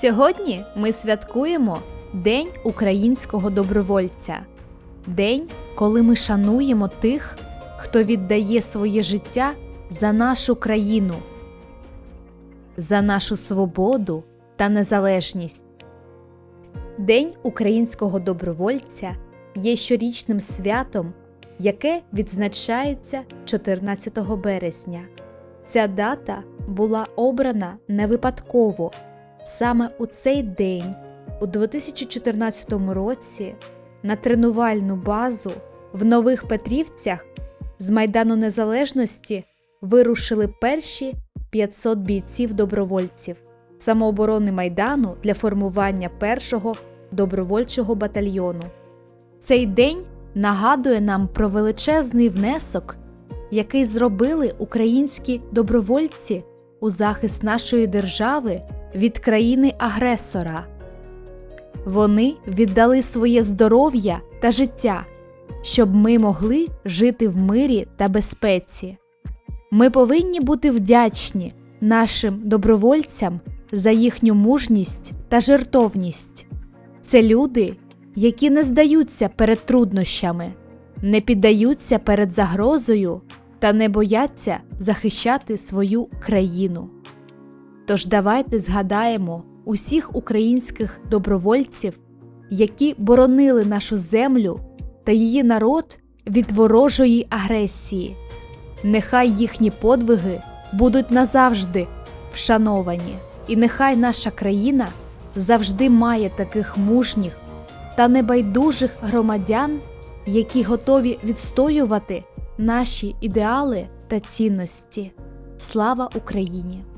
Сьогодні ми святкуємо День українського добровольця, день, коли ми шануємо тих, хто віддає своє життя за нашу країну, за нашу свободу та незалежність. День українського добровольця є щорічним святом, яке відзначається 14 березня. Ця дата була обрана не випадково. Саме у цей день, у 2014 році, на тренувальну базу в Нових Петрівцях з Майдану Незалежності вирушили перші 500 бійців-добровольців самооборони Майдану для формування першого добровольчого батальйону. Цей день нагадує нам про величезний внесок, який зробили українські добровольці у захист нашої держави від країни-агресора. Вони віддали своє здоров'я та життя, щоб ми могли жити в мирі та безпеці. Ми повинні бути вдячні нашим добровольцям за їхню мужність та жертовність. Це люди, які не здаються перед труднощами, не піддаються перед загрозою та не бояться захищати свою країну. Тож давайте згадаємо усіх українських добровольців, які боронили нашу землю та її народ від ворожої агресії. Нехай їхні подвиги будуть назавжди вшановані, і нехай наша країна завжди має таких мужніх та небайдужих громадян, які готові відстоювати наші ідеали та цінності. Слава Україні!